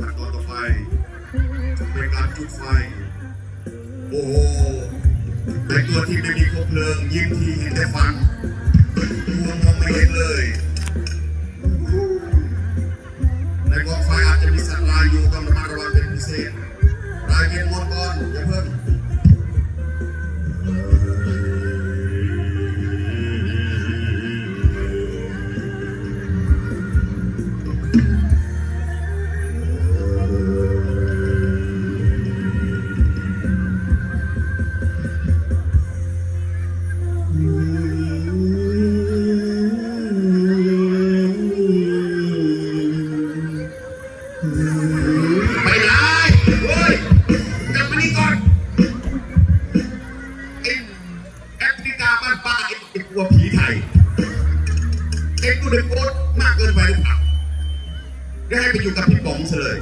ขั้นตอนต่อไปจะเป็นการจุดไฟ โอ้โหแต่ตัวที่ไม่มีคบเพลิงยิงทีเห็นแต่ฟันตัวมองไม่เห็นเลยในกองไฟอาจจะมีสัตว์ลายอยู่ต้องระมัดระวังเป็นพิเศษรายเป็นมนกอนอย่าเพิ่ง เอ็งกูเด็กโคตรมากเกินไปหรือเปล่าได้ให้ไปอยู่กับพี่ป๋องซะเลย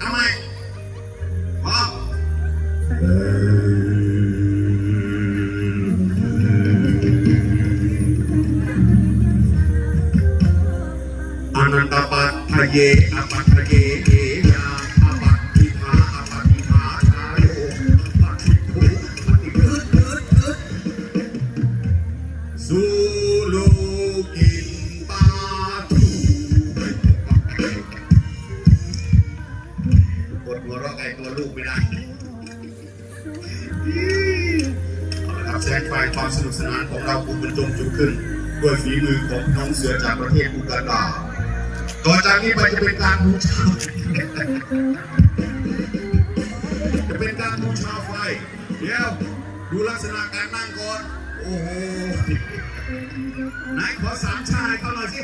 ทำไมพร้อมอนันตปัตทะเยอปัตทะเย ลูกไม่ได้เอาละครับแสงไฟความสนุกสนานของเราคงบรรจงจุดขึ้น ด้วยฝีมือของน้องเสือจากประเทศอูกาดาต่อจากนี้ไปจะเป็นการบูชาจะเป็นการบูชาไฟเดี๋ยวดูลักษณะการนั่งก่อน โอ้โห ไหนขอสามชายเขาหน่อยสิ